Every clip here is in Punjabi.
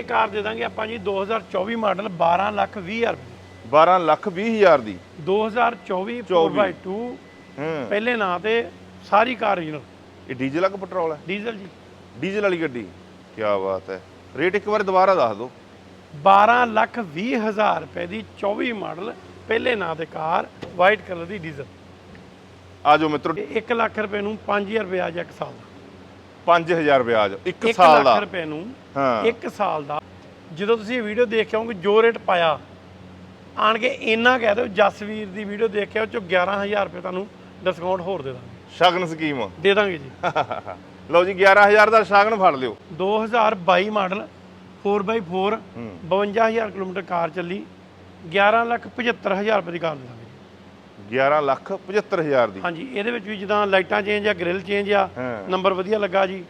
ਇਹ ਕਾਰ ਦੇ ਦਾਂਗੇ ਆਪਾਂ ਜੀ 2024 ਮਾਡਲ 12 ਲੱਖ 20 ਹਜ਼ਾਰ। ਰੁਪਏ 12 ਲੱਖ 20 ਹਜ਼ਾਰ ਦੀ। 2024 24 4x2 ਹੂੰ। ਪਹਿਲੇ ਨਾਂ ਤੇ ਸਾਰੀ ਕਾਰ ਓਰੀਜਨਲ ਇਹ ਡੀਜ਼ਲ ਆ ਕਿ ਪੈਟਰੋਲ ਹੈ ਡੀਜ਼ਲ ਜੀ। ਡੀਜ਼ਲ ਵਾਲੀ ਗੱਡੀ। ਕੀ ਬਾਤ ਹੈ। ਰੇਟ ਇੱਕ ਵਾਰ ਦੁਬਾਰਾ ਦੱਸ ਦਿਓ। 12 ਲੱਖ 20 ਹਜ਼ਾਰ ਰੁਪਏ ਦੀ 24 ਮਾਡਲ ਪਹਿਲੇ ਨਾਂ ਤੇ ਕਾਰ ਵਾਈਟ ਕਲਰ ਦੀ ਡੀਜ਼ਲ। ਆ ਜਾਓ ਮਿੱਤਰੋ। ਤੇ 1 ਲੱਖ ਰੁਪਏ ਨੂੰ 5000 ਰੁਪਏ ਆ ਜਾ ਇੱਕ ਸਾਲ ਦਾ। 5000 ਵਿਆਜ ਇੱਕ 1 ਸਾਲ ਦਾ। ਲੱਖ ਰੁਪਏ ਨੂੰ ਹਾਂ। ਇੱਕ ਸਾਲ ਦਾ। ਜਦੋਂ ਤੁਸੀਂ ਇਹ ਵੀਡੀਓ ਦੇਖ ਕੇ ਆਓਗੇ ਜੋ ਰੇਟ ਪਾਇਆ ਆਣ ਕੇ ਇੰਨਾ ਕਹਿ ਦਿਓ ਜਸਵੀਰ ਦੀ ਵੀਡੀਓ ਦੇਖ ਕੇ ਉਹ ਚੋਂ 11000 ਰੁਪਏ ਤੁਹਾਨੂੰ ਡਿਸਕਾਊਂਟ ਹੋਰ ਦੇ ਦਾਂਗੇ। ਸ਼ਗਨ ਸਕੀਮ। ਦੇ ਦਾਂਗੇ ਜੀ। ਲਓ ਜੀ 11000 ਦਾ ਸ਼ਗਨ ਫੜ ਲਿਓ। 2022 ਮਾਡਲ 4x4 ਹੂੰ। 52000 ਕਿਲੋਮੀਟਰ ਕਾਰ ਚੱਲੀ 11 ਲੱਖ 75000 ਰੁਪਏ ਦੀ ਕਾਰ ਦੇ ਦਾਂਗੇ। 11 ਲੱਖ 75000 ਦੀ। ਹਾਂਜੀ ਇਹਦੇ ਵਿੱਚ ਵੀ ਜਿੱਦਾਂ ਲਾਈਟਾਂ ਚੇਂਜ ਆ ਗ੍ਰਿਲ ਚੇਂਜ ਆ ਹਾਂ। ਨੰਬਰ ਵਧੀਆ ਲੱਗਾ ਜੀ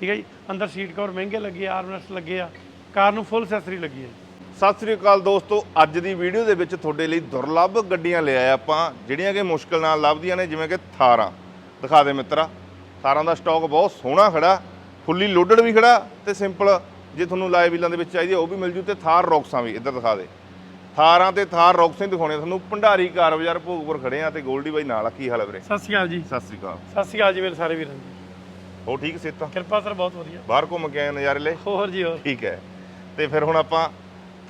ਠੀਕ ਹੈ ਜੀ? ਅੰਦਰ ਸੀਟ ਕਵਰ ਮਹਿੰਗੇ ਲੱਗੇ ਆ ਆਰਮਰੈਸਟ ਲੱਗੇ ਆ ਕਾਰ ਨੂੰ ਫੁੱਲ ਅਸੈਸਰੀ ਲੱਗੀ ਹੈ। ਸਤਿ ਸ੍ਰੀ ਅਕਾਲ ਦੋਸਤੋ ਅੱਜ ਦੀ ਵੀਡੀਓ ਦੇ ਵਿੱਚ ਤੁਹਾਡੇ ਲਈ ਦੁਰਲੱਭ ਗੱਡੀਆਂ ਲੈ ਆਏ ਆਪਾਂ ਜਿਹੜੀਆਂ ਕਿ ਮੁਸ਼ਕਲ ਨਾਲ ਲੱਭਦੀਆਂ ਨੇ ਜਿਵੇਂ ਕਿ ਥਾਰਾਂ। ਦਿਖਾ ਦੇ ਮਿੱਤਰਾ ਥਾਰਾਂ ਦਾ ਸਟਾਕ ਬਹੁਤ ਸੋਹਣਾ ਖੜਾ ਫੁੱਲੀ ਲੋਡਡ ਵੀ ਖੜਾ ਤੇ ਸਿੰਪਲ ਜੇ ਤੁਹਾਨੂੰ ਲਾਈਵ ਵੀਲਾਂ ਦੇ ਵਿੱਚ ਚਾਹੀਦੀ ਹੈ ਉਹ ਵੀ ਮਿਲ ਜੂ ਤੇ ਥਾਰ ਰੌਕਸਾਂ ਵੀ ਇੱਧਰ ਦਿਖਾ ਦੇ। ਥਾਰਾਂ ਤੇ ਥਾਰ ਰੌਕਸਾਂ ਹੀ ਦਿਖਾਉਣੇ ਤੁਹਾਨੂੰ। ਭੰਡਾਰੀ ਕਾਰ ਬਾਜ਼ਾਰ ਭੋਗਪੁਰ ਖੜੇ ਆ ਤੇ ਗੋਲਡੀ ਬਾਈ ਨਾਲ ਆ। ਕੀ ਹਾਲ ਹੈ ਵੀਰੇ? ਸਤਿ ਸ਼੍ਰੀ ਅਕਾਲ ਜੀ। ਸਤਿ ਸ੍ਰੀ ਅਕਾਲ। ਸਤਿ ਸ਼੍ਰੀ ਅਕਾਲ ਜੀ ਮੇਰੇ ਸਾਰੇ ਵੀਰਾਂ ਜੀ ਹੋ ਠੀਕ ਸੇਤਾ ਕਿਰਪਾ ਸਰ ਬਹੁਤ ਵਧੀਆ। ਬਾਹਰ ਘੁੰਮ ਕੇ ਆਏ ਨਜ਼ਾਰੇ ਲੈ ਹੋਰ ਜੀ ਹੋਰ। ਠੀਕ ਹੈ। ਤੇ ਫਿਰ ਹੁਣ ਆਪਾਂ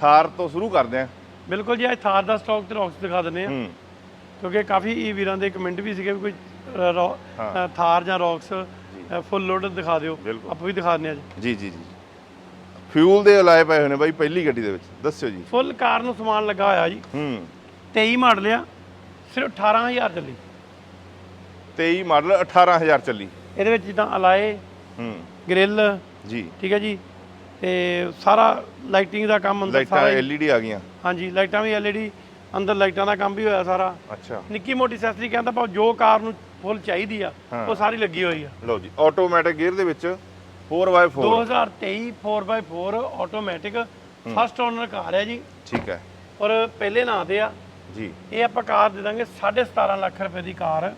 ਥਾਰ ਤੋਂ ਸ਼ੁਰੂ ਕਰਦੇ ਹਾਂ। ਬਿਲਕੁਲ ਜੀ ਅੱਜ ਥਾਰ ਦਾ ਸਟਾਕ ਤੇ ਰੌਕਸ ਦਿਖਾ ਦਿੰਦੇ ਆ ਹੂੰ। ਕਿਉਂਕਿ ਕਾਫੀ ਈ ਵੀਰਾਂ ਦੇ ਕਮੈਂਟ ਵੀ ਸੀਗੇ ਵੀ ਕੋਈ ਅ, ਰੌ- ਹਾਂ। ਅ, ਥਾਰ ਜਾਂ ਰੌਕਸ ਫੁੱਲ ਲੋਡ ਦਿਖਾ ਦਿਓ। ਬਿਲਕੁਲ। ਆਪਾਂ ਵੀ ਦਿਖਾ ਦਿੰਦੇ ਆ ਜੀ। ਜੀ ਜੀ ਜੀ। ਫਿਊਲ ਦੇ ਲਾਏ ਪਏ ਹੋਏ ਨੇ ਬਾਈ ਪਹਿਲੀ ਗੱਡੀ ਦੇ ਵਿੱਚ ਦੱਸਿਓ ਜੀ। ਫੁੱਲ ਕਾਰ ਨੂੰ ਸਮਾਨ ਲੱਗਾ ਹੋਇਆ ਜੀ। ਹੂੰ। 23 ਮਾਡਲ ਆ ਸਿਰਫ 18000 ਚੱਲੀ। 23 ਮਾਡਲ 18000 ਚੱਲੀ। ਇਹਦੇ ਵਿੱਚ ਜਿੱਦਾਂ ਅਲਾਏ ਹੂੰ। ਗ੍ਰਿਲ ਜੀ। ਠੀਕ ਹੈ ਜੀ। ਤੇ ਸਾਰਾ ਲਾਈਟਿੰਗ ਦਾ ਕੰਮ ਅੰਦਰ ਲਾਈਟਾਂ ਸਾਰਾ ਹੀ- LED ਆ ਗਈਆਂ। ਹਾਂਜੀ ਲਾਈਟਾਂ ਵੀ LED ਅੰਦਰ ਲਾਈਟਾਂ ਦਾ ਕੰਮ ਵੀ ਹੋਇਆ ਸਾਰਾ। ਅੱਛਾ। ਨਿੱਕੀ ਮੋਟੀ ਸੈਸਰੀ ਕਹਿੰਦਾ ਪਰ ਜੋ ਕਾਰ ਨੂੰ ਫੁੱਲ ਚਾਹੀਦੀ ਆ। ਉਹ ਸਾਰੀ ਲੱਗੀ ਹੋਈ ਆ। ਲਓ ਜੀ ਆਟੋਮੈਟਿਕ ਗੇਅਰ ਦੇ ਵਿੱਚ 4x4 2023 4x4 automatic first owner car ਹੈ ਜੀ। ਠੀਕ ਹੈ। ਔਰ ਪਹਿਲੇ ਨਾਂ ਤੇ ਆ। ਜੀ। ਇਹ ਆਪਾਂ ਕਾਰ ਦੇ ਦਾਂਗੇ 17.5 ਲੱਖ ਰੁਪਏ ਦੀ ਕਾਰ।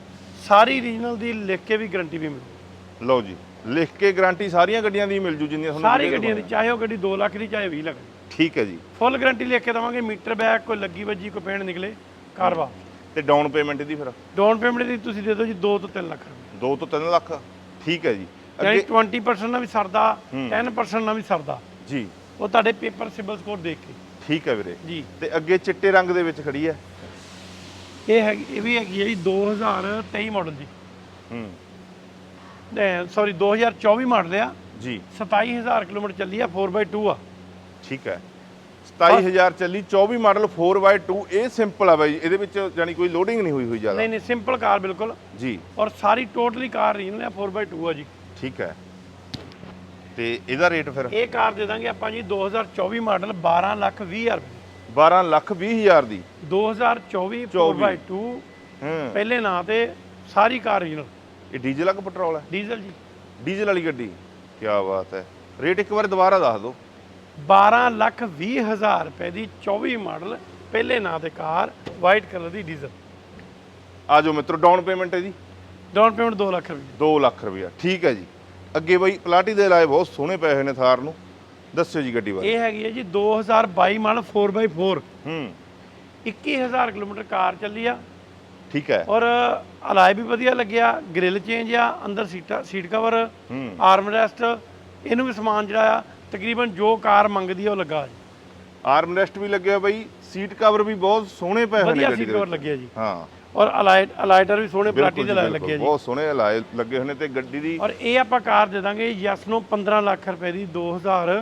ਸਾਰੀ ਰੀਜਨਲ ਦੀ ਲਿਖ ਕੇ ਵੀ ਗਾਰੰਟੀ ਵੀ ਮਿਲੂ। ਲਓ ਜੀ ਲਿਖ ਕੇ ਗਾਰੰਟੀ ਸਾਰੀਆਂ ਗੱਡੀਆਂ ਦੀ ਮਿਲ ਜੂ ਜਿੰਨੀਆਂ ਤੁਹਾਨੂੰ ਸਾਰੀ ਗੱਡੀਆਂ ਦੀ। ਚਾਹੇ ਉਹ ਗੱਡੀ 2 ਲੱਖ ਦੀ ਚਾਹੇ 20 ਲੱਖ ਦੀ। ਠੀਕ ਹੈ ਜੀ। ਫੁੱਲ ਗਾਰੰਟੀ ਲਿਖ ਕੇ ਦਵਾਂਗੇ ਮੀਟਰ ਬੈਗ ਕੋਈ ਲੱਗੀ ਵੱਜੀ ਕੋਈ ਪੇਂਟ ਨਿਕਲੇ ਕਾਰਵਾ ਤੇ ਡਾਊਨ ਪੇਮੈਂਟ ਇਹਦੀ ਫਿਰ? ਡਾਊਨ ਪੇਮੈਂਟ ਦੀ ਤੁਸੀਂ ਦੇ ਦਿਓ ਜੀ 2 ਤੋਂ 3 ਲੱਖ ਰੁਪਏ। 2 ਤੋਂ 3 ਲੱਖ। ਠੀਕ ਹੈ ਜੀ। ਯਾਨੀ ਅੱਗੇ 20% ਨਾਲ ਵੀ ਸਰਦਾ 10% ਨਾਲ ਵੀ ਸਰਦਾ। ਜੀ। ਉਹ ਤੁਹਾਡੇ ਪੇਪਰ ਸਿਬਲ ਸਕੋਰ ਦੇਖ ਕੇ। ਠੀਕ ਹੈ ਵੀਰੇ। ਜੀ। ਤੇ ਅੱਗੇ ਚਿੱਟੇ ਰੰਗ ਦੇ ਵਿੱਚ ਖੜੀ ਹੈ? ਇਹ ਹੈਗੀ ਇਹ ਵੀ ਹੈਗੀ ਹੈ ਜੀ 2023 ਮਾਡਲ ਜੀ ਹੂੰ। ਸੌਰੀ 2024 ਮਾਡਲ ਆ। ਜੀ। 27000 ਕਿਲੋਮੀਟਰ ਚੱਲੀ ਆ 4x2 ਆ। ਠੀਕ ਹੈ। 27000 ਚੱਲੀ 24 ਮਾਡਲ 4x2 ਇਹ ਸਿੰਪਲ ਆ ਬਾਈ। ਇਹਦੇ ਵਿੱਚ ਜਾਨੀ ਕੋਈ ਲੋਡਿੰਗ ਨਹੀਂ ਹੋਈ ਹੋਈ ਜ਼ਿਆਦਾ। ਨਹੀਂ ਨਹੀਂ ਸਿੰਪਲ ਕਾਰ ਬਿਲਕੁਲ। ਜੀ। ਔਰ ਸਾਰੀ ਟੋਟਲੀ ਕਾਰ ਰੀਜਨਲ ਆ 4x2 ਆ ਜੀ। ਠੀਕ ਹੈ। ਤੇ ਇਹਦਾ ਰੇਟ ਫਿਰ? ਇਹ ਕਾਰ ਦੇ ਦਾਂਗੇ ਆਪਾਂ ਜੀ 2024 ਮਾਡਲ 12 ਲੱਖ 20 ਹਜ਼ਾਰ। ਰੁਪਏ 12 ਲੱਖ 20 ਹਜ਼ਾਰ ਦੀ। 2024 24 4x2 ਹੂੰ। ਪਹਿਲੇ ਨਾਂ ਤੇ ਸਾਰੀ ਕਾਰ ਰੀਜਨਲ ਇਹ ਡੀਜ਼ਲ ਆ ਕਿ ਪੈਟਰੋਲ ਹੈ ਡੀਜ਼ਲ ਜੀ। ਡੀਜ਼ਲ ਵਾਲੀ ਗੱਡੀ। ਕੀ ਬਾਤ ਹੈ। ਰੇਟ ਇੱਕ ਵਾਰ ਦੁਬਾਰਾ ਦੱਸ ਦਿਓ। 12 ਲੱਖ 20 ਹਜ਼ਾਰ ਰੁਪਏ ਦੀ 24 ਮਾਡਲ ਪਹਿਲੇ ਨਾਂ ਤੇ ਕਾਰ ਵਾਈਟ ਕਲਰ ਦੀ ਡੀਜ਼ਲ। ਆ ਜਾਓ ਮਿੱਤਰੋ ਡਾਊਨ ਪੇਮੈਂਟ ਇਹਦੀ ਡਾਊਨ ਪੇਮੈਂਟ 2 ਲੱਖ ਰੁਪਏ 2 ਲੱਖ ਰੁਪਇਆ ਠੀਕ ਹੈ ਜੀ। ਅੱਗੇ ਬਾਈ ਪਲਾਟੀ ਦੇ ਲਾਏ ਬਹੁਤ ਸੋਹਣੇ ਪਏ ਹੋਏ ਨੇ ਥਾਰ ਨੂੰ। ਦੱਸਿਓ ਜੀ ਗੱਡੀ ਬਾਰੇ। ਇਹ ਹੈਗੀ ਹੈ ਜੀ 2022 ਮਾਡਲ 4x4 ਹੂੰ। 21000 ਕਿਲੋਮੀਟਰ ਕਾਰ ਚੱਲੀ ਆ। ਠੀਕ ਹੈ। ਔਰ ਅਲਾਈ ਵੀ ਵਧੀਆ ਲੱਗਿਆ ਗ੍ਰਿਲ ਚੇਂਜ ਆ ਅੰਦਰ ਸੀਟਾ ਸੀਟ ਕਵਰ ਹੂੰ। ਆਰਮ ਰੈਸਟ ਇਹਨੂੰ ਵੀ ਸਮਾਨ ਜਿਹੜਾ ਆ ਤਕਰੀਬਨ ਜੋ ਕਾਰ ਮੰਗਦੀ ਆ ਉਹ ਲੱਗਾ ਜੀ। ਆਰਮ ਰੈਸਟ ਵੀ ਲੱਗਿਆ ਬਾਈ ਸੀਟ ਕਵਰ ਵੀ ਬਹੁਤ ਸੋਹਣੇ ਪਏ ਹੋਏ ਨੇ ਵਧੀਆ ਗੱਡੀ ਸੀਟ ਦੇ ਕਵਰ ਵਿੱਚ। ਲੱਗਿਆ ਜੀ। ਹਾਂ। ਔਰ ਅਲਾਈਟ ਅਲਾਈਟਰ ਵੀ ਸੋਹਣੇ ਪਲਾਟੀ ਦੇ ਲੱਗੇ ਜੀ। ਬਹੁਤ ਸੋਹਣੇ ਅਲਾਏ ਲੱਗੇ ਨੇ ਤੇ ਗੱਡੀ ਦੀ ਔਰ ਇਹ ਆਪਾਂ ਕਾਰ ਦੇ ਦਾਂਗੇ ਯਸ ਨੂੰ 15 ਲੱਖ ਰੁਪਏ ਦੀ 2000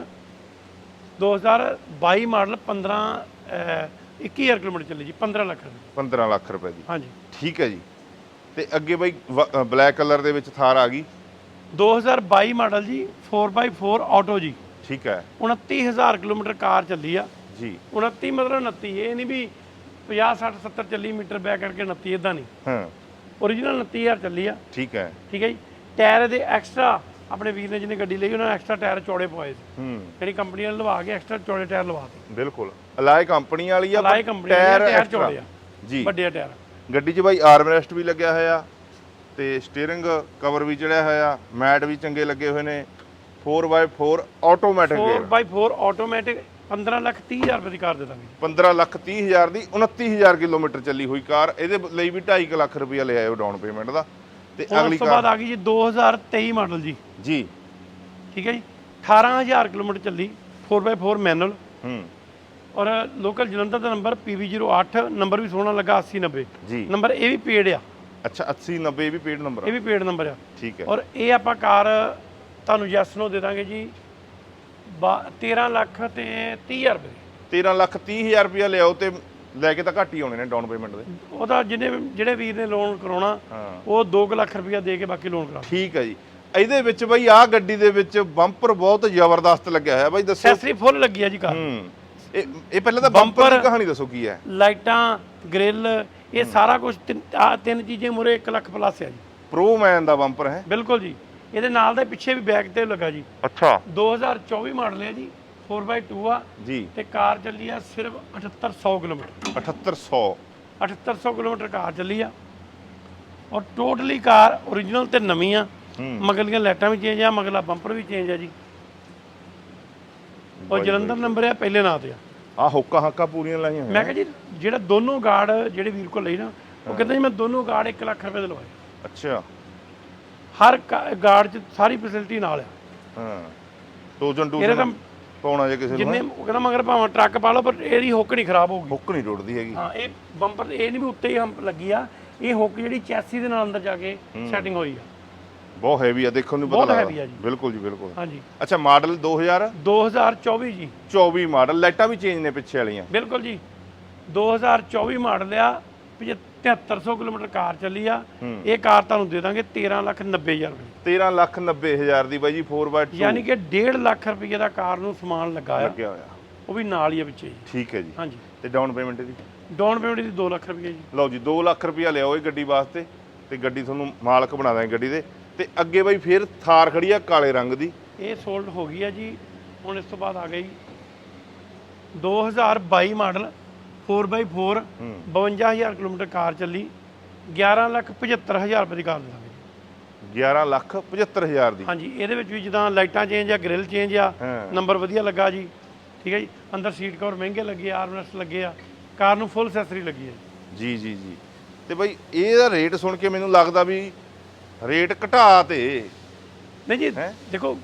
2022 ਮਾਡਲ 15 ਅਹ, 21000 ਕਿਲੋਮੀਟਰ ਚੱਲੀ ਜੀ 15 ਲੱਖ ਰੁਪਏ। 15 ਲੱਖ ਰੁਪਏ ਦੀ। ਹਾਂਜੀ। ਠੀਕ ਹੈ ਜੀ। ਤੇ ਅੱਗੇ ਬਾਈ ਬਲੈਕ ਕਲਰ ਦੇ ਵਿੱਚ ਥਾਰ ਆ ਗਈ। 2022 ਮਾਡਲ ਜੀ 4x4 ਆਟੋ ਜੀ। ਠੀਕ ਹੈ। 29000 ਕਿਲੋਮੀਟਰ ਕਾਰ ਚੱਲੀ ਆ। ਜੀ। 29 ਮਤਲਬ 29 ਇਹ ਨਹੀਂ ਵੀ 50 60 70 ਚੱਲੀ ਮੀਟਰ ਬੈਕ ਕਰਕੇ 29 ਇਦਾਂ ਨਹੀਂ। ਹਾਂ। ਓਰੀਜਨਲ 29000 ਚੱਲੀ ਆ। ਠੀਕ ਹੈ। ਠੀਕ ਹੈ ਜੀ। ਟਾਇਰ ਦੇ ਐਕਸਟਰਾ ਆਪਣੇ ਵੀਰ ਨੇ ਜਿਹਨੇ ਗੱਡੀ ਲਈ ਉਹਨਾਂ ਨੇ ਐਕਸਟਰਾ ਟਾਇਰ ਚੌੜੇ ਪਵਾਏ ਸੀ। ਹੂੰ। ਜਿਹੜੀ ਕੰਪਨੀ ਨੇ ਲਵਾ ਕੇ ਐਕਸਟਰਾ ਚੌੜੇ ਟਾਇਰ ਲਵਾ ਦਿੱਤੇ। ਬਿਲਕੁਲ। ਅਲਾਏ ਕੰਪਨੀ ਵਾਲੀ ਆ ਅਲਾਏ ਕੰਪਨੀ ਟਾਇਰ extra। ਚੌੜੇ ਆ। ਜੀ। ਵੱਡੇ ਟਾਇਰ ਗੱਡੀ 'ਚ ਬਾਈ ਆਰਮ ਰੈਸਟ ਵੀ ਲੱਗਿਆ ਹੋਇਆ ਤੇ ਸਟੀਅਰਿੰਗ ਕਵਰ ਵੀ ਚੜਿਆ ਹੋਇਆ ਮੈਟ ਵੀ ਚੰਗੇ ਲੱਗੇ ਹੋਏ ਨੇ। 4x4 automatic gear 4x4 automatic 15 lakh 30 ਹਜ਼ਾਰ ਰੁਪਏ ਦੀ ਕਾਰ ਦੇ ਦਾਂਗੇ 15 ਲੱਖ 30 ਹਜ਼ਾਰ ਦੀ 29000 ਕਿਲੋਮੀਟਰ ਚੱਲੀ ਹੋਈ ਕਾਰ ਇਹਦੇ ਲਈ ਵੀ 2.5 ਲੱਖ ਰੁਪਇਆ ਲਿਆ ਆਇਓ ਡਾਊਨ ਪੇਮੈਂਟ ਦਾ। ਤੇ ਅਗਲੀ ਉਸ ਤੋਂ ਬਾਅਦ ਕਾਰ ਆ ਗਈ ਜੀ 2023 ਮਾਡਲ ਜੀ। ਜੀ। ਠੀਕ ਹੈ ਜੀ? 18000 ਕਿਲੋਮੀਟਰ ਚੱਲੀ 4x4 ਮੈਨੂਅਲ। ਹੂੰ। ਔਰ ਲੋਕਲ ਜਲੰਧਰ ਦਾ ਨੰਬਰ PV08 ਨੰਬਰ ਵੀ ਸੋਹਣਾ ਲੱਗਾ 8090 ਜੀ। ਨੰਬਰ ਇਹ ਵੀ ਪੇਡ ਆ। ਅੱਛਾ 80 90 ਇਹ ਵੀ ਪੇਡ ਨੰਬਰ ਇਹ ਵੀ ਪੇਡ ਨੰਬਰ ਆ। ਠੀਕ ਹੈ। ਔਰ ਇਹ ਆਪਾਂ ਕਾਰ ਤੁਹਾਨੂੰ ਯੈਸ ਨੂੰ ਦੇ ਦਾਂਗੇ ਜੀ। 13 ਲੱਖ ਤੇ 30000 ਰੁਪਏ। ਦੀ। 13 ਲੱਖ 30 ਹਜ਼ਾਰ ਰੁਪਇਆ ਲਿਆਓ ਤੇ ਲੈ ਕੇ ਤਾਂ ਘੱਟ ਹੀ ਆਉਣੇ ਨੇ ਡਾਊਨ ਪੇਮੈਂਟ ਦੇ। ਉਹਦਾ ਜਿਹਨੇ ਜਿਹੜੇ ਵੀਰ ਨੇ ਲੋਨ ਕਰਾਉਣਾ ਹਾਂ। ਉਹ 2 ਲੱਖ ਰੁਪਇਆ ਦੇ ਕੇ ਬਾਕੀ ਲੋਨ ਕਰਾ ਠੀਕ ਹੈ ਜੀ। ਇਹਦੇ ਵਿੱਚ ਬਈ ਆਹ ਗੱਡੀ ਦੇ ਵਿੱਚ ਬੰਪਰ ਬਹੁਤ ਜ਼ਬਰਦਸਤ ਲੱਗਿਆ ਹੋਇਆ ਬਾਈ ਦੱਸੋ ਐਕਸੈਸਰੀ ਫੁੱਲ ਲੱਗੀ ਆ ਜੀ ਕਾਰ ਹੂੰ। ਇਹ ਇਹ ਪਹਿਲਾਂ ਤਾਂ ਬੰਪਰ ਦੀ ਕਹਾਣੀ ਦੱਸੋ ਕੀ ਹੈ? ਲਾਈਟਾਂ ਗ੍ਰਿਲ ਇਹ ਸਾਰਾ ਕੁਝ ਤਿੰਨ ਚੀਜ਼ਾਂ ਮੁਰੇ 1 ਲੱਖ ਪਲੱਸ ਆ ਜੀ। ਪ੍ਰੋ ਮੈਨ ਦਾ ਬੰਪਰ ਹੈ। ਬਿਲਕੁਲ ਜੀ। ਇਹਦੇ ਨਾਲ ਦੇ ਪਿੱਛੇ ਵੀ ਬੈਕ ਤੇ ਲੱਗਾ ਜੀ। ਅੱਛਾ। 2024 ਮਾਡਲ ਹੈ ਜੀ 4x2 ਆ ਜੀ। ਤੇ ਕਾਰ ਚੱਲੀ ਆ ਸਿਰਫ 7800 ਕਿਲੋਮੀਟਰ। 7800 7800 ਕਿਲੋਮੀਟਰ ਕਾਰ ਚੱਲੀ ਆ। ਔਰ ਟੋਟਲੀ ਕਾਰ origignal ਤੇ ਨਵੀਂ ਆ। ਮਗਲੀਆਂ ਲਾਈਟਾਂ ਵੀ ਚੇਂਜ ਆ ਮਗਲਾ ਬੰਪਰ ਵੀ ਚੇਂਜ ਆ ਜੀ। ਔਰ ਜਲੰਧਰ ਨੰਬਰ ਆ ਪਹਿਲੇ ਨਾਂ ਤੇ ਆ। ਆ ਹੁੱਕਾ ਹੱਕਾ ਪੂਰੀਆਂ ਲਾਈਆਂ ਮੈਂ ਕਿਹਾ ਜੀ ਜਿਹੜਾ ਦੋਨੋਂ ਗਾਰਡ ਜਿਹੜੇ ਵੀਰ ਕੋਲ ਲਈ ਨਾ ਉਹ ਕਹਿੰਦੇ ਜੀ ਮੈਂ ਦੋਨੋਂ ਗਾਰਡ 1 ਲੱਖ ਰੁਪਏ ਦੇ ਲਵਾਏ। ਅੱਛਾ। ਹਰ ਗਾਰਡ 'ਚ ਸਾਰੀ ਫੈਸਿਲਿਟੀ ਨਾਲ ਆ। ਹਾਂ। ਟੋਜਨ ਇਹਦਾ ਟੂਜਨ ਪਾਉਣਾ ਜੇ ਕਿਸੇ ਨੂੰ ਜਿੰਨੇ ਉਹ ਕਹਿੰਦਾ ਮਗਰ ਭਾਵੇਂ ਟਰੱਕ ਪਾ ਲਓ ਪਰ ਇਹਦੀ ਹੁੱਕ ਨਹੀਂ ਖਰਾਬ ਹੋਊਗੀ। ਹੁੱਕ ਨਹੀਂ ਟੁੱਟਦੀ ਹੈਗੀ। ਹਾਂ ਇਹ ਬੰਪਰ ਇਹ ਨਹੀਂ ਵੀ ਉੱਤੇ ਹੀ ਹੰਪ ਲੱਗੀ ਆ। ਇਹ ਹੁੱਕ ਜਿਹੜੀ ਚੈਸੀ ਦੇ ਨਾਲ ਅੰਦਰ ਜਾ ਕੇ ਸੈਟਿੰਗ ਹੋਈ ਆ। ਬਹੁਤ ਹੈਵੀ ਆ ਦੇਖਣ ਨੂੰ ਪਤਾ ਬਹੁਤ ਲੱਗਦਾ। heavy ਆ ਜੀ। ਬਿਲਕੁਲ ਜੀ ਬਿਲਕੁਲ। ਹਾਂਜੀ। ਅੱਛਾ ਮਾਡਲ 2024 2024 ਜੀ। ਮਾਡਲ ਲਾਈਟਾਂ ਵੀ ਚੇਂਜ ਨੇ ਪਿੱਛੇ ਵਾਲੀਆਂ। ਬਿਲਕੁਲ ਜੀ। 2024 ਮਾਡਲ ਆ 7300 ਕਿਲੋਮੀਟਰ ਕਾਰ ਚੱਲੀ ਆ। ਇਹ ਕਾਰ ਤੁਹਾਨੂੰ ਦੇ ਦਾਂਗੇ 13 ਲੱਖ 90 ਹਜ਼ਾਰ ਰੁਪਏ। 13 ਲੱਖ 90 ਹਜ਼ਾਰ ਦੀ ਬਾਈ ਜੀ 4x2 ਯਾਨੀ ਕਿ 1.5 ਲੱਖ ਰੁਪਏ ਦਾ ਕਾਰ ਨੂੰ ਸਮਾਨ ਲੱਗਾ ਲੱਗਿਆ ਹੋਇਆ। ਉਹ ਵੀ ਨਾਲ ਹੀ ਆ ਵਿੱਚ। ਠੀਕ ਹੈ ਜੀ। ਹਾਂਜੀ। ਤੇ ਡਾਊਨ ਪੇਮੈਂਟ ਦੀ? ਡਾਊਨ ਪੇਮੈਂਟ ਦੀ 2 ਲੱਖ ਰੁਪਏ ਜੀ। ਲਓ ਜੀ 2 ਲੱਖ ਰੁਪਇਆ ਲਿਆਓ ਇਹ ਗੱਡੀ ਵਾਸਤੇ ਤੇ ਗੱਡੀ ਤੁਹਾਨੂੰ ਮਾਲਕ ਬਣਾ ਦਾਂਗੇ ਗੱਡੀ ਦੇ। ਤੇ ਅੱਗੇ ਬਾਈ ਫੇਰ ਥਾਰ ਖੜੀ ਆ ਕਾਲੇ ਰੰਗ ਦੀ। ਇਹ ਸੋਲਡ ਹੋ ਗਈ ਆ ਜੀ। ਹੁਣ ਇਸ ਤੋਂ ਬਾਅਦ ਆ ਗਈ। 2022 ਮਾਡਲ 4x4 52000 ਕਿਲੋਮੀਟਰ ਕਾਰ ਚੱਲੀ 11 ਲੱਖ 75000 ਰੁਪਏ ਦੀ ਕਾਰ ਦੇ ਦਾਂਗੇ 11 ਲੱਖ 75 ਹਜ਼ਾਰ ਦੀ। ਹਾਂਜੀ ਇਹਦੇ ਵਿੱਚ ਵੀ ਜਿੱਦਾਂ ਲਾਈਟਾਂ ਚੇਂਜ ਆ ਗ੍ਰਿਲ ਚੇਂਜ ਆ ਹਾਂ। ਨੰਬਰ ਵਧੀਆ ਲੱਗਾ ਜੀ ਠੀਕ ਹੈ ਜੀ? ਅੰਦਰ ਸੀਟ ਕਵਰ ਮਹਿੰਗੇ ਲੱਗੇ ਆ ਆਰਮਰੈਸਟ ਲੱਗੇ ਆ ਕਾਰ ਨੂੰ ਫੁੱਲ ਅਸੈਸਰੀ ਲੱਗੀ ਹੈ। ਜੀ ਜੀ ਜੀ। ਤੇ ਬਾਈ ਇਹਦਾ ਰੇਟ ਸੁਣ ਕੇ ਮੈਨੂੰ ਲੱਗਦਾ ਵੀ ਰੇਟ ਘਟਾ ਤੇ। ਨਹੀਂ ਜੀ ਹੈਂ? ਦੇਖੋ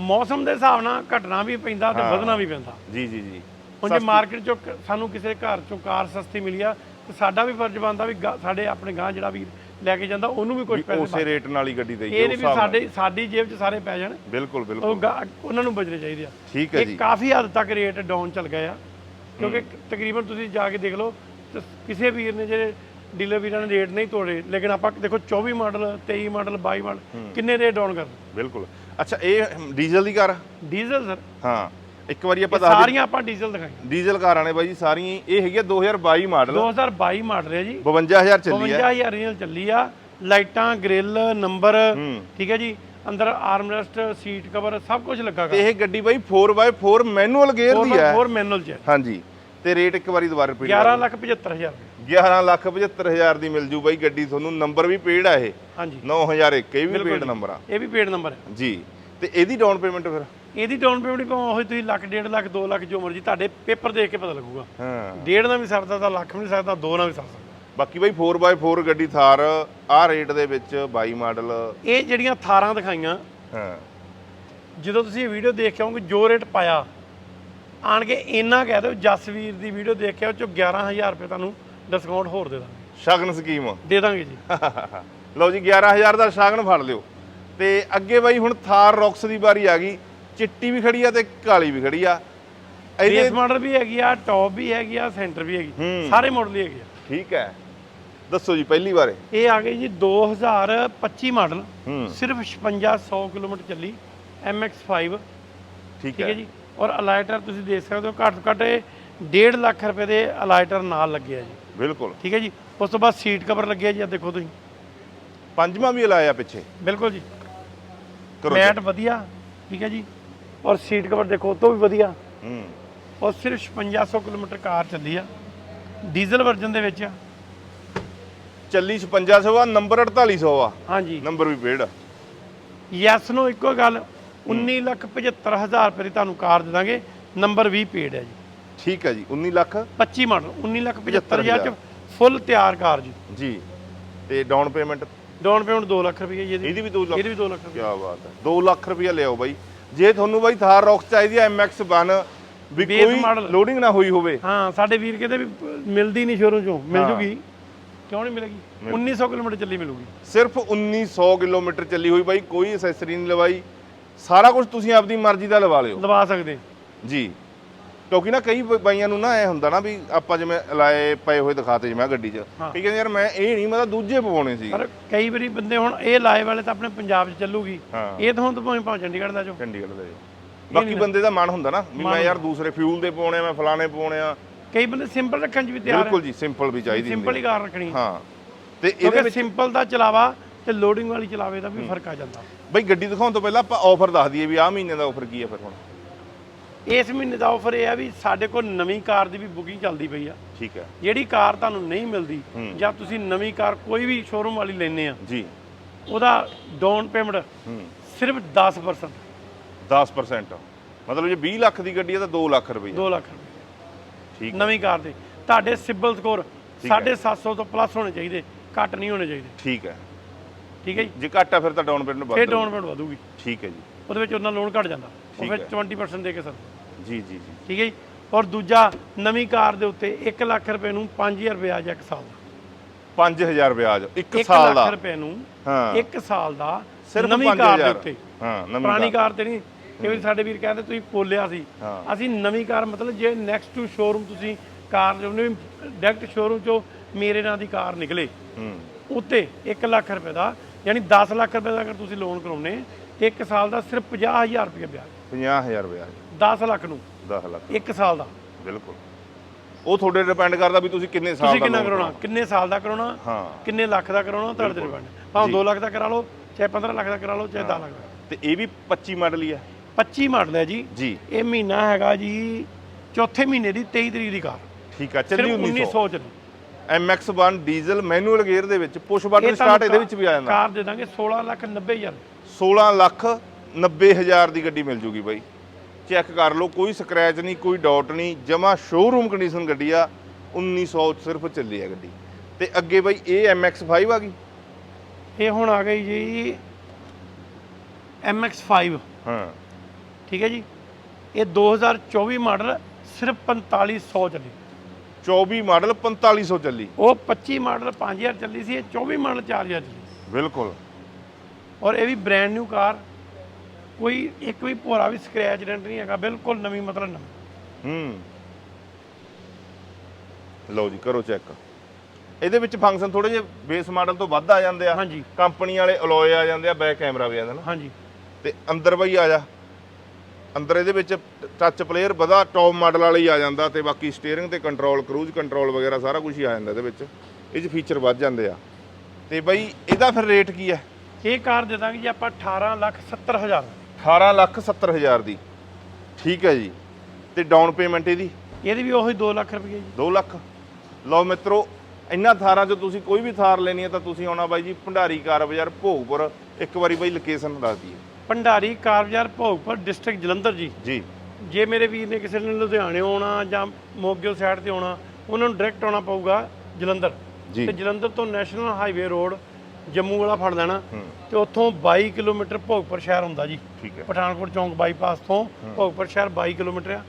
ਮੌਸਮ ਦੇ ਹਿਸਾਬ ਨਾਲ ਘਟਣਾ ਵੀ ਪੈਂਦਾ ਤੇ ਹਾਂ। ਵਧਣਾ ਵੀ ਪੈਂਦਾ। ਜੀ ਜੀ ਜੀ। ਹੁਣ ਜੇ ਮਾਰਕੀਟ ਚੋਂ ਕ- ਸਾਨੂੰ ਕਿਸੇ ਘਰ ਚੋਂ ਕਾਰ ਸਸਤੀ ਮਿਲੀ ਆ ਤੇ ਸਾਡਾ ਵੀ ਫਰਜ਼ ਬਣਦਾ ਵੀ ਗਾ- ਸਾਡੇ ਆਪਣੇ ਗਾਂ ਜਿਹੜਾ ਵੀ ਲੈ ਕੇ ਜਾਂਦਾ ਉਹਨੂੰ ਵੀ ਕੁਝ ਵੀ ਪੈਸੇ ਉਸੇ ਰੇਟ ਨਾਲ ਹੀ ਗੱਡੀ ਦੇਈਏ ਇਹ ਉਸ ਨਹੀਂ ਵੀ ਹਿਸਾਬ ਨਾਲ। ਸਾਡੇ ਸਾਡੀ ਜੇਬ 'ਚ ਸਾਰੇ ਪੈ ਜਾਣ। ਬਿਲਕੁਲ ਉਹ ਬਿਲਕੁਲ। ਗਾ- ਉਹਨਾਂ ਨੂੰ ਬਚਣੇ ਚਾਹੀਦੇ ਆ। ਠੀਕ ਹੈ ਇਹ ਜੀ। ਕਾਫੀ ਹੱਦ ਤੱਕ ਰੇਟ ਡਾਊਨ ਚੱਲ ਗਏ ਆ ਕਿਉਂਕਿ ਤਕਰੀਬਨ ਤੁਸੀਂ ਜਾ ਕੇ ਦੇਖ ਲਓ ਤੇ ਕਿਸੇ ਵੀਰ ਨੇ ਜਿਹੜੇ ਡੀਲਰ ਵੀਰਾਂ ਨੇ ਰੇਟ ਨਹੀਂ ਤੋੜੇ ਲੇਕਿਨ ਆਪਾਂ ਦੇਖੋ 24 ਮਾਡਲ 23 ਮਾਡਲ 22 ਮਾਡਲ ਕਿੰਨੇ ਰੇਟ ਡਾਊਨ ਕਰ ਬਿਲਕੁਲ। ਅੱਛਾ ਇਹ ਡੀਜ਼ਲ ਦੀ ਕਾਰ ਆ? Diesel sir. ਹਾਂ। ਇੱਕ ਵਾਰੀ ਆਪਾਂ ਦੱਸ ਸਾਰੀਆਂ ਆਪਾਂ ਡੀਜ਼ਲ ਦਿਖਾਈਆਂ। ਡੀਜ਼ਲ ਕਾਰਾਂ ਨੇ ਬਾਈ ਜੀ ਸਾਰੀਆਂ। ਇਹ ਹੈਗੀ ਆ 2022 ਮਾਡਲ। 2022 ਮਾਡਲ ਹੈ ਜੀ। 52000 ਚੱਲੀ ਹੈ 55000 ਰੀਅਲ ਚੱਲੀ ਆ। ਲਾਈਟਾਂ ਗ੍ਰਿਲ ਨੰਬਰ ਠੀਕ ਹੈ ਜੀ। ਅੰਦਰ ਆਰਮਰੈਸਟ ਸੀਟ ਕਵਰ ਸਭ ਕੁਝ ਲੱਗਾ ਤੇ ਇਹ ਗੱਡੀ ਬਾਈ 4x4 ਮੈਨੂਅਲ ਗੇਅਰ ਦੀ ਹੈ। ਹੋਰ ਮੈਨੂਅਲ ਚ ਹਾਂਜੀ। ਤੇ ਰੇਟ ਇੱਕ ਵਾਰੀ ਦੁਬਾਰਾ ਰਿਪੀਟ 11 ਲੱਖ 75000 ਰੁਪਏ 11 ਲੱਖ 75000 ਦੀ ਮਿਲ ਜੂ ਬਾਈ ਗੱਡੀ ਤੁਹਾਨੂੰ। ਨੰਬਰ ਵੀ ਪੇਡ ਆ ਇਹ। ਹਾਂਜੀ। 9001 ਇਹ ਵੀ ਪੇਡ। ਨੰਬਰ ਆ। ਇਹ ਵੀ ਪੇਡ ਨੰਬਰ ਹੈ। ਜੀ। ਤੇ ਇਹਦੀ ਡਾਊਨ ਪੇਮੈਂਟ ਫਿਰ? ਇਹਦੀ ਡਾਊਨ ਪੇਮੈਂਟ ਭਾਵੇਂ ਉਹੀ ਤੁਸੀਂ ਲੱਖ ਡੇਢ ਲੱਖ 2 ਲੱਖ ਜੋ ਮਰਜ਼ੀ ਤੁਹਾਡੇ ਪੇਪਰ ਦੇਖ ਕੇ ਪਤਾ ਲੱਗੂਗਾ। ਹਾਂ। ਡੇਢ ਨਾਲ ਵੀ ਸਰਦਾ ਤਾਂ ਲੱਖ ਵੀ ਨਹੀਂ ਸਰਦਾ 2 ਨਾਲ ਵੀ ਸਰ ਸਕਦਾ। ਬਾਕੀ ਬਾਈ 4x4 ਗੱਡੀ ਥਾਰ ਆਹ ਰੇਟ ਦੇ ਵਿੱਚ 22 ਮਾਡਲ ਇਹ ਜਿਹੜੀਆਂ ਥਾਰਾਂ ਦਿਖਾਈਆਂ ਹਾਂ। ਜਦੋਂ ਤੁਸੀਂ ਇਹ ਵੀਡੀਓ ਦੇਖ ਕੇ ਆਓਗੇ ਜੋ ਰੇਟ ਪਾਇਆ ਆਣ ਕੇ ਇੰਨਾ ਕਹਿ ਦਿਓ ਜਸਵੀਰ ਦੀ ਵੀਡੀਓ ਦੇਖ ਕੇ ਉਹ ਚੋਂ 11000 ਰੁਪਏ ਤੁਹਾਨੂੰ ਡਿਸਕਾਊਂਟ ਹੋਰ ਦੇ ਦਾਂਗੇ। ਸ਼ਗਨ ਸਕੀਮ ਦੇ ਦਾਂਗੇ ਜੀ। ਲਓ ਜੀ 11000 ਦਾ ਸ਼ਗਨ ਫੜ ਲਿਓ। ਤੇ ਅੱਗੇ ਬਾਈ ਹੁਣ ਥਾਰ ਰੌਕਸ ਦੀ ਵਾਰੀ ਆ ਗਈ। ਚਿੱਟੀ ਵੀ ਖੜੀ ਆ ਤੇ ਕਾਲੀ ਵੀ ਖੜੀ ਆ। ਇਹਦੇ ਬੇਸ ਮਾਡਲ ਵੀ ਹੈਗੀ ਆ ਟੌਪ ਵੀ ਹੈਗੀ ਆ ਸੈਂਟਰ ਵੀ ਹੈਗੀ। ਸਾਰੇ ਮਾਡਲ ਹੀ ਹੈਗੇ ਆ। ਠੀਕ ਹੈ। ਦੱਸੋ ਜੀ ਪਹਿਲੀ ਵਾਰੇ ਇਹ? ਆ ਗਈ ਜੀ 2025 ਮਾਡਲ। ਸਿਰਫ 5600 ਕਿਲੋਮੀਟਰ ਚੱਲੀ MX5 ਠੀਕ ਹੈ। ਜੀ। ਔਰ ਅਲਾਈਟਰ ਤੁਸੀਂ ਦੇਖ ਸਕਦੇ ਹੋ ਘੱਟ ਘੱਟ ਇਹ 1.5 ਲੱਖ ਰੁਪਏ ਦੇ ਅਲਾਈਟਰ ਨਾਲ ਲੱਗੇ ਆ ਜੀ। ਬਿਲਕੁਲ। ਠੀਕ ਹੈ ਜੀ। ਉਸ ਤੋਂ ਬਾਅਦ ਸੀਟ ਕਵਰ ਲੱਗਿਆ ਜੀ ਆ ਦੇਖੋ ਤੁਸੀਂ। ਪੰਜਵਾਂ ਵੀ ਲਾਇਆ ਪਿੱਛੇ। ਬਿਲਕੁਲ ਜੀ। ਮੈਟ ਵਧੀਆ। ਠੀਕ ਹੈ ਜੀ। ਔਰ ਸੀਟ ਕਵਰ ਦੇਖੋ ਉਹ ਤੋਂ ਵੀ ਵਧੀਆ। ਹੂੰ। ਔਰ ਸਿਰਫ 5600 ਕਿਲੋਮੀਟਰ ਕਾਰ ਚੱਲੀ ਆ। ਡੀਜ਼ਲ ਵਰਜ਼ਨ ਦੇ ਵਿੱਚ ਚੱਲੀ 5600 ਆ ਨੰਬਰ 4800 ਆ। ਹਾਂਜੀ। ਨੰਬਰ ਵੀ ਆ। ਯੈਸ ਨੂੰ ਇੱਕੋ ਗੱਲ। 1975000 ਰੁਪਏ ਦੀ ਤੁਹਾਨੂੰ ਕਾਰ ਦੇ ਦਾਂਗੇ। ਨੰਬਰ 20 ਪੇਡ ਹੈ ਜੀ। ਠੀਕ ਹੈ ਜੀ 19 ਲੱਖ? 25 ਮਾਡਲ 1975000 ਚ ਫੁੱਲ ਤਿਆਰ ਕਾਰ ਜੀ। ਜੀ ਤੇ down payment? Down payment 2 lakh ਰੁਪਏ ਜੀ ਇਹਦੀ। ਇਹਦੀ ਵੀ 2 ਲੱਖ? ਇਹਦੀ ਵੀ 2 ਲੱਖ ਕੀ ਰੁਪਏ ਬਾਤ ਹੈ 2 ਲੱਖ ਰੁਪਇਆ ਲਿਆਓ ਬਾਈ। ਜੇ ਤੁਹਾਨੂੰ ਬਾਈ ਥਾਰ ਰੌਕਸ ਚਾਹੀਦੀ ਹੈ MX1 ਵੀ Base ਕੋਈ model। ਲੋਡਿੰਗ ਨਾ ਹੋਈ ਹੋਵੇ। ਹਾਂ ਸਾਡੇ ਵੀਰ ਕਹਿੰਦੇ ਵੀ ਮਿਲਦੀ ਨਹੀਂ ਸ਼ੋਰੂਮ ਚੋਂ ਮਿਲ ਜੂਗੀ। ਕਿਉਂ ਨਹੀਂ ਮਿਲੇਗੀ? 1900 ਕਿਲੋਮੀਟਰ ਚੱਲੀ ਮਿਲੂਗੀ। ਸਿਰਫ 1900 ਕਿਲੋਮੀਟਰ ਚੱਲੀ ਹੋਈ ਬਾਈ ਕੋਈ ਅਸੈਸਰੀ ਨਹੀਂ ਲਵਾਈ। ਸਾਰਾ ਕੁਝ ਤੁਸੀਂ ਆਪਦੀ ਮਰਜ਼ੀ ਦਾ ਲਵਾ ਲਿਓ। ਲਵਾ ਸਕਦੇ। ਜੀ। ਕਿਉਂਕਿ ਨਾ ਕਈ ਬ- ਬਾਈਆਂ ਨੂੰ ਨਾ ਇਹ ਹੁੰਦਾ ਨਾ ਵੀ ਆਪਾਂ ਜਿਵੇਂ ਲਾਏ ਪਏ ਹੋਏ ਦਿਖਾਤੇ ਜਿਵੇਂ ਆਹ ਗੱਡੀ 'ਚ। ਕਈ ਕਹਿੰਦੇ ਯਾਰ ਮੈਂ ਇਹ ਨਹੀਂ ਮੈਂ ਤਾਂ ਦੂਜੇ ਪਵਾਉਣੇ ਸੀ। ਪਰ ਕਈ ਵਾਰੀ ਬੰਦੇ ਹੁਣ ਇਹ ਲਾਏ ਵਾਲੇ ਤਾਂ ਆਪਣੇ ਪੰਜਾਬ 'ਚ ਚੱਲੂਗੀ। ਹਾਂ। ਇਹ ਤਾਂ ਹੁਣ ਤਾਂ ਭਾਵੇਂ ਭਾਵੇਂ ਚੰਡੀਗੜ੍ਹ ਦਾ ਜੋ। ਚੰਡੀਗੜ੍ਹ ਦੇ ਬਾਕੀ ਬੰਦੇ ਦਾ ਮਨ ਹੁੰਦਾ ਨਾ ਵੀ ਮੈਂ ਯਾਰ ਦੂਸਰੇ ਫਿਊਲ ਦੇ ਪਾਉਣੇ ਆ ਮੈਂ ਫਲਾਣੇ ਪਾਉਣੇ ਆ। ਕਈ ਬੰਦੇ ਸਿੰਪਲ ਰੱਖਣ 'ਚ ਵੀ ਤਿਆਰ ਬਿਲਕੁਲ ਜੀ ਸਿੰਪਲ ਵੀ ਚਾਹੀਦੀ ਸਿੰਪਲ ਹੀ ਕਾਰ ਰੱਖਣੀ। ਹੈ। ਹਾਂ ਤੇ ਇਹਦੇ ਕਿਉਂਕਿ ਸਿੰਪਲ ਦਾ ਚਲਾਵਾ ਤੇ ਲੋਡਿੰਗ ਵਾਲੀ ਚਲਾਵੇ ਦਾ ਵੀ ਫ਼ਰਕ ਆ ਜਾਂਦਾ। ਬਾਈ ਗੱਡੀ ਦਿਖਾਉਣ ਤੋਂ ਪਹਿਲਾਂ ਆਪਾਂ ਆਫਰ ਦੱਸ ਦਈਏ ਵੀ ਆਹ ਮਹੀਨੇ ਦਾ ਆਫਰ ਕੀ ਹੈ ਫਿਰ ਹੁਣ। ਇਸ ਮਹੀਨੇ ਦਾ ਆਫਰ ਇਹ ਆ ਵੀ ਸਾਡੇ ਕੋਲ ਨਵੀਂ ਕਾਰ ਦੀ ਵੀ ਬੁਕਿੰਗ ਚੱਲਦੀ ਪਈ ਆ। ਠੀਕ ਹੈ। ਜਿਹੜੀ ਕਾਰ ਤੁਹਾਨੂੰ ਨਹੀਂ ਮਿਲਦੀ ਜਾਂ ਤੁਸੀਂ ਨਵੀਂ ਕਾਰ ਕੋਈ ਵੀ ਸ਼ੋਰੂਮ ਵਾਲੀ ਲੈਨੇ ਆ। ਜੀ। ਉਹਦਾ ਡਾਊਨ ਪੇਮੈਂਟ ਸਿਰਫ 10% 10% ਮਤਲਬ ਜੇ 20 ਲੱਖ ਦੀ ਗੱਡੀ ਹੈ ਤਾਂ 2 ਲੱਖ ਰੁਪਏ 2 ਲੱਖ ਠੀਕ ਨਵੀਂ ਕਾਰ ਦੇ। ਤੁਹਾਡੇ ਸਿਬਲ ਸਕੋਰ 750 ਤੋਂ ਪਲੱਸ ਹੋਣੇ ਚਾਹੀਦੇ ਘੱਟ ਨਹੀਂ ਹੋਣੇ ਚਾਹੀਦੇ। ਠੀਕ ਹੈ। ਠੀਕ ਹੈ ਜੀ? ਜੇ ਘੱਟ ਆ ਫਿਰ ਤਾਂ ਡਾਊਨ ਪੇਮੈਂਟ ਫਿਰ ਵੱਧ ਡਾਊਨ ਪੇਮੈਂਟ ਵਧੂਗੀ। ਠੀਕ ਹੈ ਜੀ। ਉਹਦੇ ਵਿੱਚ ਉਹਨਾਂ ਲੋਨ ਘਟ ਜਾਂਦਾ। ਉਹ ਫਿਰ ਹੈ। 20% ਦੇ ਕੇ ਸਰ। ਜੀ ਜੀ ਜੀ। ਠੀਕ ਹੈ ਜੀ? ਔਰ ਦੂਜਾ ਨਵੀਂ ਕਾਰ ਦੇ ਉੱਤੇ 1 ਲੱਖ ਰੁਪਏ ਨੂੰ 5000 ਵਿਆਜ ਇੱਕ ਸਾਲ ਦਾ। 5000 ਵਿਆਜ 1 1 ਸਾਲ ਦਾ। ਲੱਖ ਰੁਪਏ ਨੂੰ ਹਾਂ। 1 ਸਾਲ ਦਾ ਸਿਰਫ ਨਵੀਂ ਕਾਰ ਦੇ 5000 ਉੱਤੇ। ਹਾਂ ਨਵੀਂ ਪੁਰਾਣੀ ਕਾਰ। ਤੇ ਨਹੀਂ ਵਾਰੀ ਸਾਡੇ ਵੀਰ ਕਹਿੰਦੇ ਤੁਸੀਂ ਕੋਲਿਆ ਸੀ। ਅਸੀਂ ਨਵੀਂ ਕਾਰ ਮਤਲਬ ਜੇ ਨੈਕਸਟ ਟੂ ਸ਼ੋਰੂਮ ਤੁਸੀਂ ਕਾਰ ਵੀ ਡਾਇਰੈਕਟ ਸ਼ੋਰੂਮ ਚੋਂ ਮੇਰੇ ਨਾਂ ਦੀ ਕਾਰ ਨਿਕਲੇ ਹੂੰ। ਉੱਤੇ 1 ਲੱਖ ਰੁਪਏ ਦਾ ਯਾਨੀ 10 ਲੱਖ ਰੁਪਏ ਦਾ ਅਗਰ ਤੁਸੀਂ ਲੋਨ ਕਰਾਉਨੇ ਤੇ 1 ਸਾਲ ਦਾ ਸਿਰਫ 50000 ਰੁਪਏ ਵਿਆਜ। 50000 ਵਿਆਜ 10 ਲੱਖ ਨੂੰ। 10 ਲੱਖ। 1 ਸਾਲ ਦਾ। ਬਿਲਕੁਲ। ਉਹ ਤੁਹਾਡੇ ਡਿਪੈਂਡ ਕਰਦਾ ਵੀ ਤੁਸੀਂ ਕਿੰਨੇ ਸਾਲ ਤੁਸੀਂ ਦਾ ਕਿੰਨਾ loan ਕਰਾਉਣਾ? ਕਿੰਨੇ ਸਾਲ ਦਾ ਕਰਾਉਣਾ? ਹਾਂ। ਕਿੰਨੇ ਲੱਖ ਦਾ ਕਰਾਉਣਾ? ਤੁਹਾਡੇ ਤੇ ਡਿਪੈਂਡ ਭਾਵੇਂ 2 ਲੱਖ ਦਾ ਕਰਾ ਲਓ ਚਾਹੇ 15 ਲੱਖ ਦਾ ਕਰਾ ਲਓ ਚਾਹੇ 10 ਲੱਖ ਦਾ। ਤੇ ਇਹ ਵੀ 25 ਮਾਡਲ ਹੀ ਹੈ। 25 ਮਾਡਲ ਹੈ ਜੀ। ਜੀ। ਇਹ ਮਹੀਨਾ ਹੈਗਾ ਜੀ ਚੌਥੇ ਮਹੀਨੇ ਦੀ 23 ਤਰੀਕ ਦੀ ਕਾਰ। ਠੀਕ ਆ ਚੱਲੀ ਸਿਰਫ 1900 1900 ਚੱਲੀ। MX1 ਡੀਜ਼ਲ ਮੈਨੂਅਲ ਗੇਅਰ ਦੇ ਵਿੱਚ ਪੁਸ਼ ਬਟਨ ਸਟਾਰਟ ਇਹਦੇ ਵਿੱਚ ਵੀ ਆ ਜਾਂਦਾ। ਕਾਰ ਦੇ ਦਾਂਗੇ 16 ਲੱਖ 90 ਹਜ਼ਾਰ। 16 ਲੱਖ 90 ਹਜ਼ਾਰ ਦੀ ਗੱਡੀ ਮਿਲ ਜੂਗੀ ਬਾਈ। ਚੈੱਕ ਕਰ ਲਓ ਕੋਈ ਸਕ੍ਰੈਚ ਨਹੀਂ ਕੋਈ ਡਾਟ ਨਹੀਂ ਜਮਾ ਸ਼ੋਰੂਮ ਕੰਡੀਸ਼ਨ ਗੱਡੀ ਆ 1900 ਚ ਸਿਰਫ ਚੱਲੀ ਆ ਗੱਡੀ। ਤੇ ਅੱਗੇ ਬਾਈ ਇਹ MX5 ਆ ਗਈ? ਇਹ ਹੁਣ ਆ ਗਈ ਜੀ MX5 ਹਾਂ। ਠੀਕ ਹੈ ਜੀ? ਇਹ 2024 ਮਾਡਲ ਸਿਰਫ 4500 ਚੱਲੀ। 24 ਮਾਡਲ 4500 ਚੱਲੀ। ਉਹ 25 ਮਾਡਲ 5000 ਚੱਲੀ ਸੀ ਇਹ 24 ਮਾਡਲ 4000 ਚੱਲੀ। ਬਿਲਕੁਲ। ਔਰ ਇਹ ਵੀ ਬ੍ਰਾਂਡ ਨਿਊ ਕਾਰ ਕੋਈ ਇੱਕ ਵੀ ਭੋਰਾ ਵੀ ਸਕ੍ਰੈਚ ਡੈਂਟ ਨਹੀਂ ਹੈਗਾ ਬਿਲਕੁਲ ਨਵੀਂ ਮਤਲਬ ਨਵੀਂ। ਹੂੰ। ਲਓ ਜੀ ਕਰੋ ਚੈੱਕ ਇਹਦੇ ਵਿੱਚ ਫੰਕਸ਼ਨ ਥੋੜੇ ਜਿਹੇ ਬੇਸ ਮਾਡਲ ਤੋਂ ਵੱਧ ਆ ਜਾਂਦੇ ਆ। ਹਾਂਜੀ। ਕੰਪਨੀ ਵਾਲੇ ਅਲੋਏ ਆ ਜਾਂਦੇ ਆ ਬੈਕ ਕੈਮਰਾ ਵੀ ਆ ਜਾਂਦਾ ਨਾ। ਹਾਂਜੀ। ਤੇ ਅੰਦਰ ਬਈ ਆ ਜਾ। ਅੰਦਰ ਇਹਦੇ ਵਿੱਚ ਟੱਚ ਪਲੇਅਰ ਵਧਾ ਟੌਪ ਮਾਡਲ ਵਾਲਾ ਹੀ ਆ ਜਾਂਦਾ ਤੇ ਬਾਕੀ ਸਟੀਅਰਿੰਗ ਤੇ ਕੰਟਰੋਲ ਕਰੂਜ਼ ਕੰਟਰੋਲ ਵਗੈਰਾ ਸਾਰਾ ਕੁਝ ਹੀ ਆ ਜਾਂਦਾ ਇਹਦੇ ਵਿੱਚ। ਇਹ 'ਚ ਫੀਚਰ ਵੱਧ ਜਾਂਦੇ ਆ। ਤੇ ਬਈ ਇਹਦਾ ਫਿਰ ਰੇਟ ਕੀ ਹੈ? ਇਹ ਕਾਰ ਦੇ ਦਾਂਗੇ ਜੀ ਆਪਾਂ 18 ਲੱਖ 70 ਹਜ਼ਾਰ। 18 ਲੱਖ 70 ਹਜ਼ਾਰ ਦੀ। ਠੀਕ ਹੈ ਜੀ। ਤੇ ਡਾਊਨ ਪੇਮੈਂਟ ਇਹਦੀ? ਇਹਦੀ ਵੀ ਉਹੀ 2 ਲੱਖ ਰੁਪਏ ਜੀ। 2 ਲੱਖ? ਲਓ ਮਿੱਤਰੋ ਇਹਨਾਂ ਥਾਰਾਂ 'ਚੋਂ ਤੁਸੀਂ ਕੋਈ ਵੀ ਥਾਰ ਲੈਣੀ ਹੈ ਤਾਂ ਤੁਸੀਂ ਆਉਣਾ ਬਾਈ ਜੀ ਭੰਡਾਰੀ ਕਾਰ ਬਾਜ਼ਾਰ ਭੋਗਪੁਰ। ਇੱਕ ਵਾਰੀ ਬਾਈ ਲੋਕੇਸ਼ਨ ਦੱਸ ਦਈਏ। ਭੰਡਾਰੀ ਕਾਰ ਬਾਜ਼ਾਰ ਭੋਗਪੁਰ ਡਿਸਟ੍ਰਿਕਟ ਜਲੰਧਰ ਜੀ। ਜੀ। ਜੇ ਮੇਰੇ ਵੀਰ ਨੇ ਕਿਸੇ ਨੇ ਲੁਧਿਆਣੇ ਆਉਣਾ ਜਾਂ ਮੋਗੇ ਸਾਈਡ ਤੇ ਆਉਣਾ ਉਹਨਾਂ ਨੂੰ ਡਾਇਰੈਕਟ ਆਉਣਾ ਪਊਗਾ ਜਲੰਧਰ। ਤੇ ਜਲੰਧਰ ਤੋਂ ਨੈਸ਼ਨਲ ਹਾਈਵੇ ਰੋਡ ਜੰਮੂ ਵਾਲਾ ਫੜ ਲੈਣਾ ਹੂੰ। ਤੇ ਉੱਥੋਂ 22 ਕਿਲੋਮੀਟਰ ਭੋਗਪੁਰ ਸ਼ਹਿਰ ਹੁੰਦਾ ਜੀ। ਠੀਕ ਹੈ। ਪਠਾਨਕੋਟ ਚੌਂਕ ਬਾਈਪਾਸ ਤੋਂ ਭੋਗਪੁਰ ਸ਼ਹਿਰ 22 ਕਿਲੋਮੀਟਰ ਆ।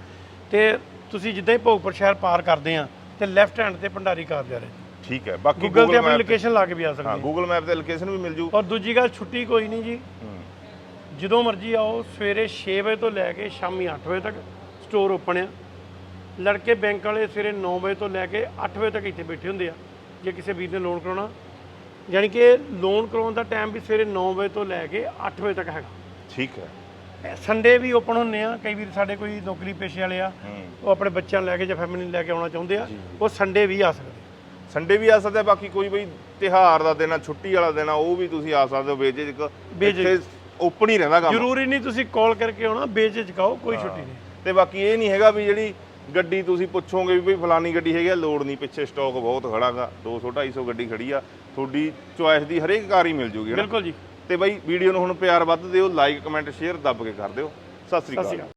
ਤੇ ਤੁਸੀਂ ਜਿੱਦਾਂ ਹੀ ਭੋਗਪੁਰ ਸ਼ਹਿਰ ਪਾਰ ਕਰਦੇ ਆ ਤੇ ਲੈਫਟ ਹੈਂਡ ਤੇ ਭੰਡਾਰੀ ਕਾਰ ਜਾ ਰਹੇ। ਠੀਕ ਹੈ ਬਾਕੀ ਗੂਗਲ ਤੇ ਆਪਣੀ ਲੋਕੇਸ਼ਨ ਲਾ ਕੇ ਵੀ ਆ ਹਾਂ ਸਕਦੇ ਗੂਗਲ ਮੈਪ ਤੇ ਲੋਕੇਸ਼ਨ ਵੀ ਮਿਲ ਜੂ। ਔਰ ਦੂਜੀ ਗੱਲ ਛੁੱਟੀ ਕੋਈ ਨਹੀਂ ਜੀ। ਹੂੰ। ਜਦੋਂ ਮਰਜ਼ੀ ਆਓ ਸਵੇਰੇ 6 ਵਜੇ ਤੋਂ ਲੈ ਕੇ ਸ਼ਾਮੀ 8 ਵਜੇ ਤੱਕ ਸਟੋਰ ਓਪਨ ਆ। ਲੜਕੇ ਬੈਂਕ ਵਾਲੇ ਸਵੇਰੇ 9 ਵਜੇ ਤੋਂ ਲੈ ਕੇ 8 ਵਜੇ ਤੱਕ ਇੱਥੇ ਬੈਠੇ ਹੁੰਦੇ ਆ। ਜੇ ਕਿਸੇ ਵੀਰ ਨੇ ਲੋਨ ਕਰਾਉਣਾ ਯਾਨੀ ਕਿ ਲੋਨ ਕਰਾਉਣ ਦਾ ਟਾਈਮ ਵੀ ਸਵੇਰੇ 9 ਵਜੇ ਤੋਂ ਲੈ ਕੇ 8 ਵਜੇ ਤੱਕ ਹੈਗਾ। ਠੀਕ ਹੈ। ਸੰਡੇ ਵੀ ਓਪਨ ਹੁੰਨੇ ਆ ਕਈ ਵੀਰ ਸਾਡੇ ਕੋਈ ਨੌਕਰੀ ਪੇਸ਼ੇ ਵਾਲੇ ਆ ਹੂੰ। ਉਹ ਆਪਣੇ ਬੱਚਿਆਂ ਨੂੰ ਲੈ ਕੇ ਜਾਂ ਫੈਮਿਲੀ ਨੂੰ ਲੈ ਕੇ ਆਉਣਾ ਚਾਹੁੰਦੇ ਆ ਉਹ ਸੰਡੇ ਵੀ ਆ ਸਕਦੇ ਸੰਡੇ ਵੀ ਆ ਸਕਦਾ ਬਾਕੀ ਕੋਈ ਬਈ ਤਿਹਾਰ ਦਾ ਦਿਨ ਆ ਛੁੱਟੀ ਵਾਲਾ ਦਿਨ ਆ ਉਹ ਵੀ ਤੁਸੀਂ ਆ ਸਕਦੇ ਹੋ ਬੇਜਿਕ ਬੇਝਿਜਕ। ਇੱਥੇ ਓਪਨ ਹੀ ਰਹਿੰਦਾ ਕੰਮ। ਜ਼ਰੂਰੀ ਨਹੀਂ ਤੁਸੀਂ ਕਾਲ ਕਰਕੇ ਆਉਣਾ ਬੇਝਿਜਕਾਓ ਕੋਈ ਛੁੱਟੀ ਨਹੀਂ। ਤੇ ਬਾਕੀ ਇਹ ਨਹੀਂ ਹੈਗਾ ਵੀ ਜਿਹੜੀ ਗੱਡੀ ਤੁਸੀਂ ਪੁੱਛੋਗੇ ਵੀ ਬਈ ਫਲਾਨੀ ਗੱਡੀ ਹੈਗੀ ਆ ਲੋਡ ਨਹੀਂ ਪਿੱਛੇ ਸਟਾਕ ਬਹੁਤ ਖੜਾਗਾ 200 250 ਗੱਡੀ ਖੜੀ ਆ ਤੁਹਾਡੀ ਚੁਆਇਸ ਦੀ ਹਰੇਕ ਕਾਰ ਹੀ ਮਿਲ ਜੂਗੀ ਬਿਲਕੁਲ ਜੀ। ਤੇ ਬਾਈ ਵੀਡੀਓ ਨੂੰ ਹੁਣ ਪਿਆਰ ਵੱਧ ਦਿਓ ਲਾਈਕ ਕਮੈਂਟ ਸ਼ੇਅਰ ਦੱਬ ਕੇ ਕਰ ਦਿਓ। ਸਤਿ ਸ੍ਰੀ ਅਕਾਲ।